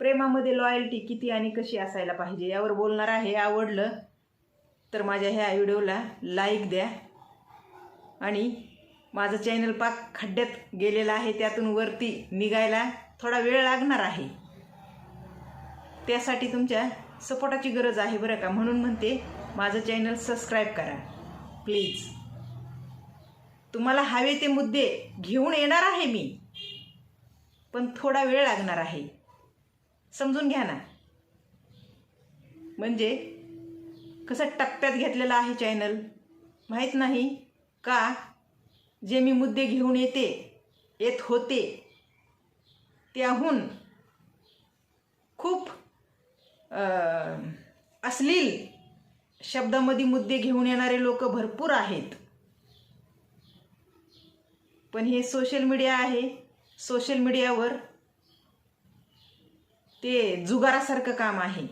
प्रेमामध्ये loyalty किती आणि कशी असायला पाहिजे यावर बोलणार आहे आवडलं तर माझ्या ह्या व्हिडिओला लाईक द्या. आणि माझं चॅनल पाक खड्ड्यात गेलेलं आहे त्यातून वरती निघायला थोडा वेळ लागणार आहे. त्यासाठी तुमच्या सपोर्टाची गरज आहे बरं का? म्हणून म्हणते माझं चॅनल सबस्क्राईब करा. प्लीज तुम्हाला हवे ते मुद्दे घेऊन येणार आहे मी. पण थोडा वेळ लागणार आहे. समजून घ्या ना. म्हणजे कसं टप्प्यात घेतलेलं आहे चॅनल माहीत नाही का? जे मी मुद्दे घेऊन येते येत होते त्याहून खूप अश्लील शब्दामध्ये मुद्दे घेऊन येणारे लोक भरपूर आहेत. पण हे सोशल मीडिया आहे. सोशल मीडियावर ते जुगारासारखं काम आहे.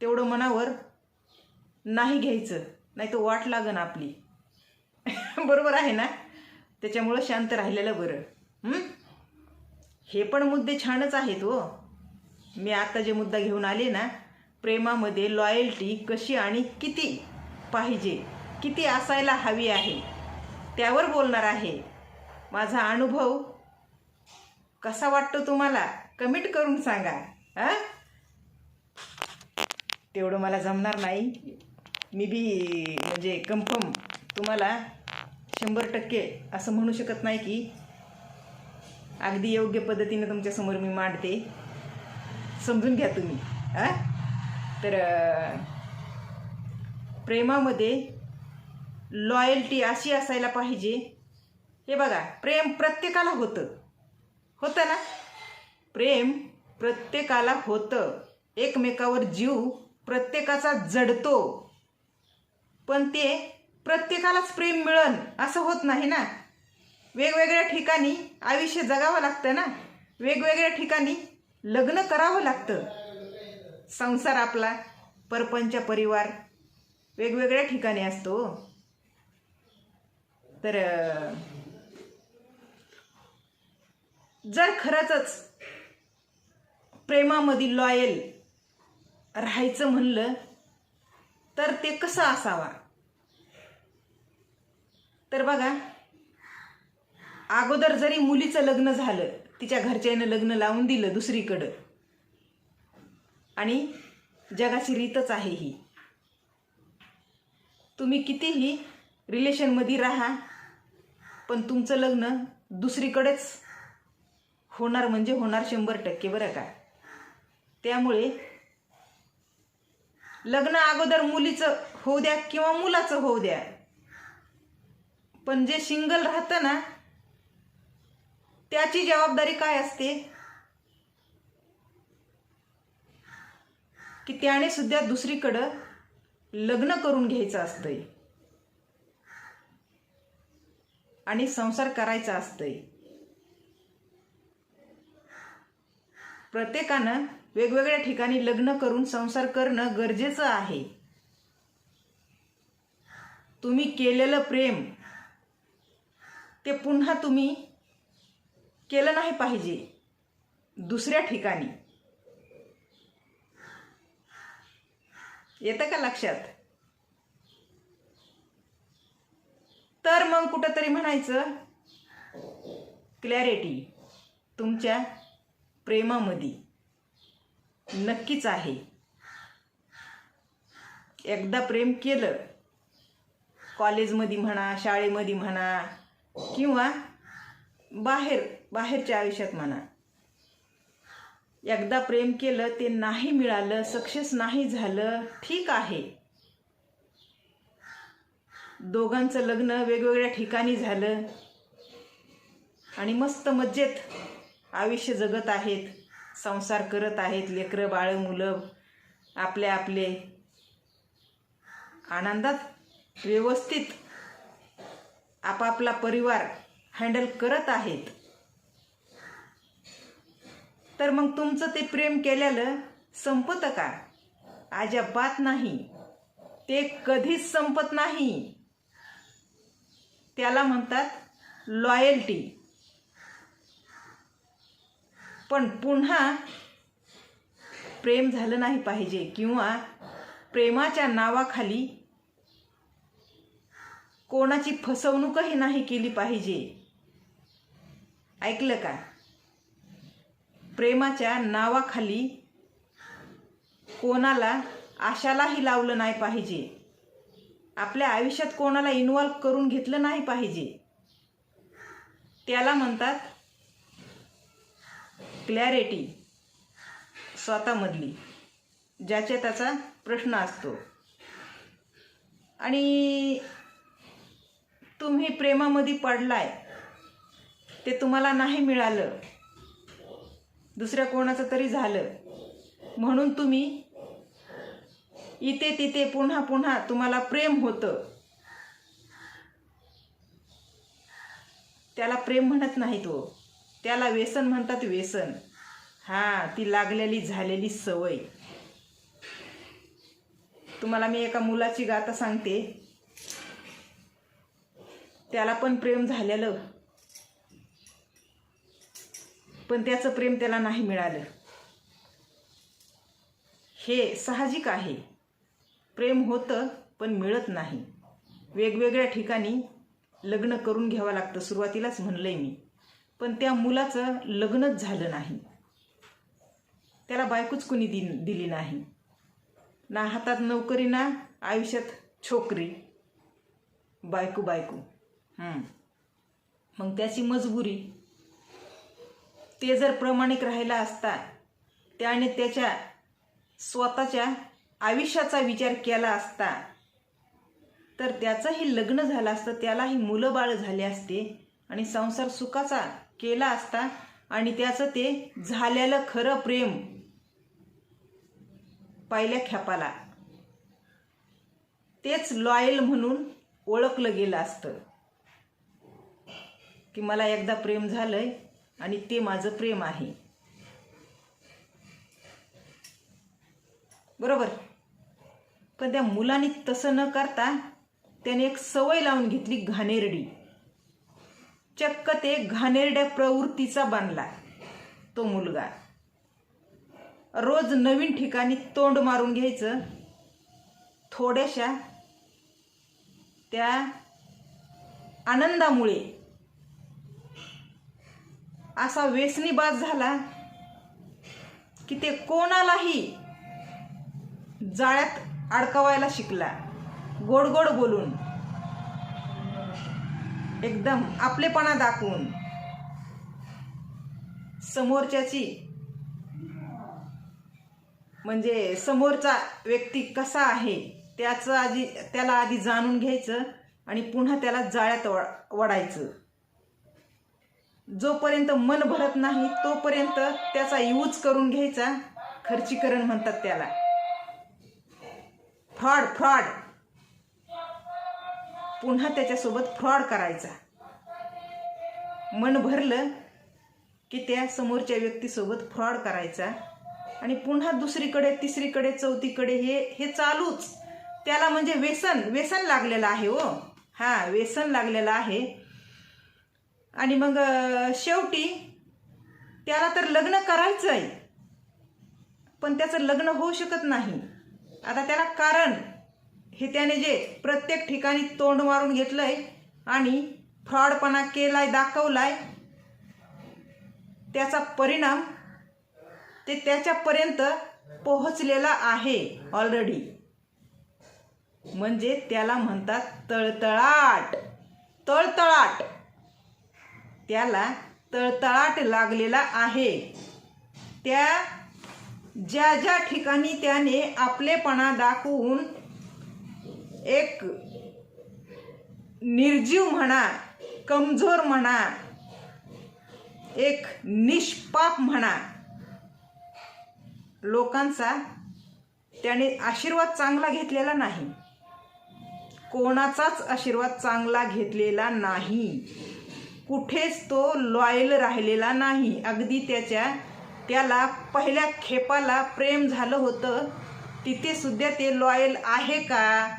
तेवढं मनावर नाही घ्यायचं नाही तर वाट लागन आपली. बरोबर आहे ना? त्याच्यामुळं शांत राहिलेलं बरं. हे? पण मुद्दे छानच आहेत हो. मी आता जे मुद्दा घेऊन आले ना प्रेमामध्ये लॉयल्टी कशी आणि किती पाहिजे किती असायला हवी आहे त्यावर बोलणार आहे. माझा अनुभव कसा वाटतो तुम्हाला? कमेंट करून सांगा हां? तेवढं मला जमणार नाही. मी बी म्हणजे कन्फर्म तुम्हाला शंभर टक्के असं म्हणू शकत नाही की अगदी योग्य पद्धतीने तुमच्यासमोर मी मांडते. समजून घ्या तुम्ही हां? तर प्रेमामध्ये लॉयल्टी अशी असायला पाहिजे. हे बघा प्रेम प्रत्येकाला होतं. होतं ना? प्रेम प्रत्येकाला होतं. एकमेकावर जीव प्रत्येकाचा जडतो. पण ते प्रत्येकालाच प्रेम मिळन असं होत नाही ना? वेगवेगळ्या ठिकाणी आयुष्य जगावं लागतं ना? वेगवेगळ्या ठिकाणी लग्न करावं लागतं. संसार आपला परपंच परिवार वेगवेगळ्या ठिकाणी असतो. तर जर खरंच प्रेमामध्ये लॉयल राहायचं म्हणलं तर ते कसं असावा? तर बघा अगोदर जरी मुलीचं लग्न झालं तिच्या घरच्यानं लग्न लावून दिलं दुसरीकडं आणि जगाची रीतच आहे ही. तुम्ही कितीही रिलेशनमध्ये राहा पण तुमचं लग्न दुसरीकडेच होणार म्हणजे होणार शंभर टक्के बरं का? त्यामुळे लग्न अगोदर मुलीचं होऊ द्या किंवा मुलाचं होऊ द्या. पण जे सिंगल राहतं ना त्याची जबाबदारी काय असते? की त्याने सुद्धा दुसरीकडं लग्न करून घ्यायचं असतंय. आणि संसार करायचा असतंय. प्रत्येकानं वेगवेगळ्या ठिकाणी लग्न करून संसार करणं गरजेचं आहे. तुम्ही केलेलं प्रेम ते पुन्हा तुम्ही केलं नाही पाहिजे. दुसऱ्या ठिकाणी. येतं का लक्षात? तर मग कुठंतरी म्हणायचं क्लॅरिटी तुमच्या प्रेमामध्ये. नक्कीच आहे. एकदा प्रेम केलं कॉलेजमध्ये म्हणा शाळेमध्ये म्हणा किंवा बाहेर बाहेरच्या आयुष्यात म्हणा एकदा प्रेम केलं ते नाही मिळालं सक्सेस नाही झालं ठीक आहे. दोघांचं लग्न वेगवेगळ्या ठिकाणी झालं. आणि मस्त मज्जेत आयुष्य जगत आहेत. संसार करत आहेत लेकरं बाळं मुलं आपले आपले. आनंदात व्यवस्थित आपापला परिवार हँडल करत आहेत. तर मग तुमचं ते प्रेम केलेलं संपतं का? अजिबात नाही. ते कधीच संपत नाही. त्याला म्हणतात लॉयल्टी पण पुन्हा प्रेम झालं नाही पाहिजे किंवा प्रेमाच्या नावाखाली कोणाची फसवणूकही नाही केली पाहिजे. ऐकलं का? प्रेमाच्या नावाखाली कोणाला आशालाही लावलं नाही पाहिजे. आपल्या आयुष्यात कोणाला इन्व्हॉल्व करून घेतलं नाही पाहिजे. त्याला म्हणतात क्लॅरिटी स्वतःमधली ज्याच्या त्याचा प्रश्न असतो. आणि तुम्ही प्रेमामध्ये पडलाय ते तुम्हाला नाही मिळालं दुसऱ्या कोणाचं तरी झालं म्हणून तुम्ही इथे तिथे पुन्हा पुन्हा तुम्हाला प्रेम होतं. त्याला प्रेम म्हणत नाही तो हो. त्याला व्यसन म्हणतात व्यसन. हां ती लागलेली झालेली सवय. तुम्हाला मी एका मुलाची गाथा सांगते. त्याला पण प्रेम झालेलं. पण त्याचं प्रेम त्याला नाही मिळालं. हे साहजिक आहे. प्रेम होतं पण मिळत नाही. वेगवेगळ्या ठिकाणी लग्न करून घ्यावं लागतं. सुरुवातीलाच म्हणलंय मी. पण त्या मुलाचं लग्नच झालं नाही. त्याला बायकोच कुणी दि दिली नाही. ना हातात नोकरी ना आयुष्यात छोकरी. बायको बायको. मग त्याची मजबुरी. ते जर प्रामाणिक राहिला असता त्याने त्याच्या स्वतःच्या आयुष्याचा विचार केला असता तर त्याचंही लग्न झालं असतं त्यालाही मुलं बाळ झाले असते. आणि संसार सुखाचा केला असता आणि त्याचं ते झालेलं खरं प्रेम पहिल्या खेपाला तेच लॉयल म्हणून ओळखलं गेलं असतं. की मला एकदा प्रेम झालंय आणि ते माझं प्रेम आहे. बरोबर? पण त्या मुलाने तसं न करता त्याने एक सवय लावून घेतली घाणेरडी. चक्क ते घाणेरड्या प्रवृत्तीचा बांधला तो मुलगा. रोज नवीन ठिकाणी तोंड मारून घ्यायचं. थोड्याशा त्या आनंदामुळे. असा व्यसनीबाज झाला की ते कोणालाही जाळ्यात अडकवायला शिकला. गोड गोड बोलून. एकदम आपलेपणा दाखवून. समोरच्याची म्हणजे समोरचा व्यक्ती कसा आहे त्याचं आधी त्याला आधी जाणून घ्यायचं आणि पुन्हा त्याला जाळ्यात वडायचं जोपर्यंत मन भरत नाही तोपर्यंत त्याचा यूज करून घ्यायचा. खर्चीकरण म्हणतात त्याला. Fraud fraud. पुन्हा त्याच्यासोबत फ्रॉड करायचा. मन भरलं की त्या समोरच्या व्यक्तीसोबत फ्रॉड करायचा. आणि पुन्हा दुसरीकडे तिसरीकडे चौथीकडे हे हे चालूच. त्याला म्हणजे व्यसन व्यसन लागलेलं आहे हो. हां व्यसन लागलेलं आहे. आणि मग शेवटी त्याला तर लग्न करायचं आहे पण त्याचं लग्न होऊ शकत नाही. आता त्याला कारण हे त्याने जे प्रत्येक ठिकाणी तोंड मारून घेतलंय आणि फ्रॉडपणा केलाय दाखवलाय त्याचा परिणाम ते त्याच्यापर्यंत पोहोचलेला आहे ऑलरेडी म्हणजे त्याला म्हणतात तळतळाट. तळतळाट. त्याला तळतळाट लागलेला आहे. त्या ज्या ज्या ठिकाणी त्याने आपलेपणा दाखवून एक निर्जीव म्हणा कमजोर म्हणा एक निष्पाप म्हणा लोकांचा त्याने आशीर्वाद चांगला घेतलेला नाही. कोणाचाच आशीर्वाद चांगला घेतलेला नाही. कुठेच तो लॉयल राहिलेला नाही. अगदी त्याच्या त्याला पहिल्या खेपाला प्रेम झालं होतं. तिथेसुद्धा ते लॉयल आहे का?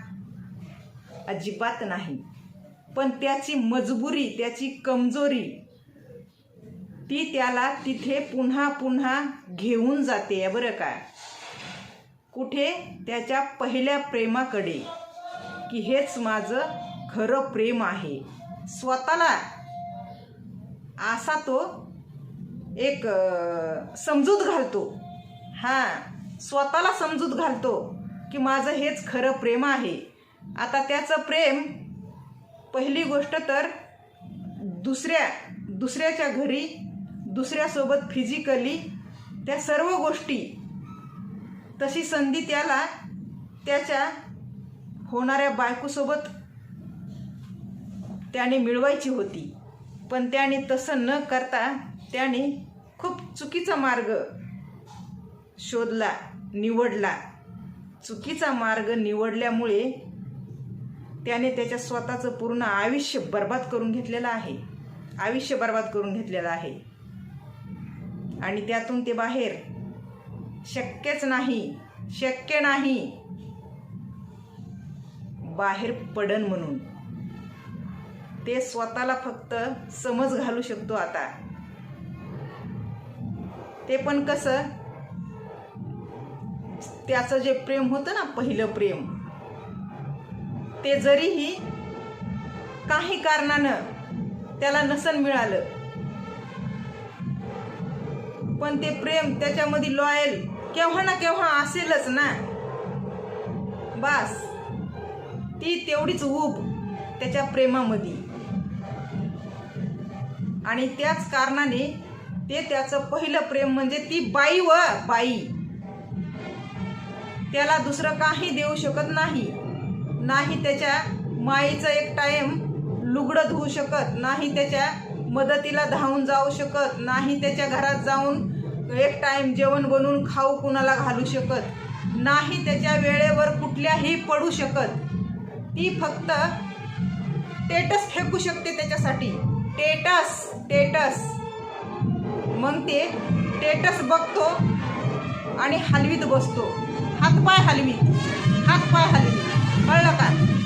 अजिबात नाही. पण त्याची मजबुरी त्याची कमजोरी ती त्याला तिथे पुन्हा पुन्हा घेऊन जाते. बरं का? कुठे? त्याच्या पहिल्या प्रेमाकडे. की हेच माझं खरं प्रेम आहे. स्वतःला असा तो एक समजूत घालतो. हां स्वतःला समजूत घालतो की माझं हेच खरं प्रेम आहे. आता त्याचं प्रेम पहिली गोष्ट तर दुसऱ्या दुसऱ्याच्या घरी दुसऱ्यासोबत फिजिकली त्या सर्व गोष्टी तशी संधी त्याला त्याच्या होणाऱ्या बायकोसोबत त्याने मिळवायची होती. पण त्याने तसं न करता त्याने खूप चुकीचा मार्ग शोधला निवडला. चुकीचा मार्ग निवडल्यामुळे त्याने त्याच्या स्वतःचं पूर्ण आयुष्य बर्बाद करून घेतलेलं आहे. आयुष्य बर्बाद करून घेतलेलं आहे. आणि त्यातून ते बाहेर शक्यच नाही शक्य नाही. बाहेर पडन म्हणून. ते स्वतःला फक्त समज घालू शकतो आता. ते पण कसं? त्याचं जे प्रेम होतं ना पहिलं प्रेम ते जरीही काही कारणानं त्याला नसन मिळालं पण ते प्रेम त्याच्यामध्ये लॉयल केव्हा ना केव्हा असेलच ना. बास ती तेवढीच ऊब त्याच्या प्रेमामध्ये. आणि त्याच कारणाने ते त्याचं पहिलं प्रेम म्हणजे ती बाई व बाई. त्याला दुसरं काही देऊ शकत नाही. नाही त्याच्या माईचं एक टाइम लुगडं धुवू शकत नाही त्याच्या मदतीला धावून जाऊ शकत नाही त्याच्या घरात जाऊन एक टाइम जेवण बनवून खाऊ कुणाला घालू शकत नाही त्याच्या वेळेवर कुठल्याही पडू शकत. ती फक्त टेटस फेकू शकते त्याच्यासाठी. टेटस टेटस. मग ते टेटस बघतो आणि हलवीत बसतो. हातपाय हलवीत हातपाय हलवीत कळलं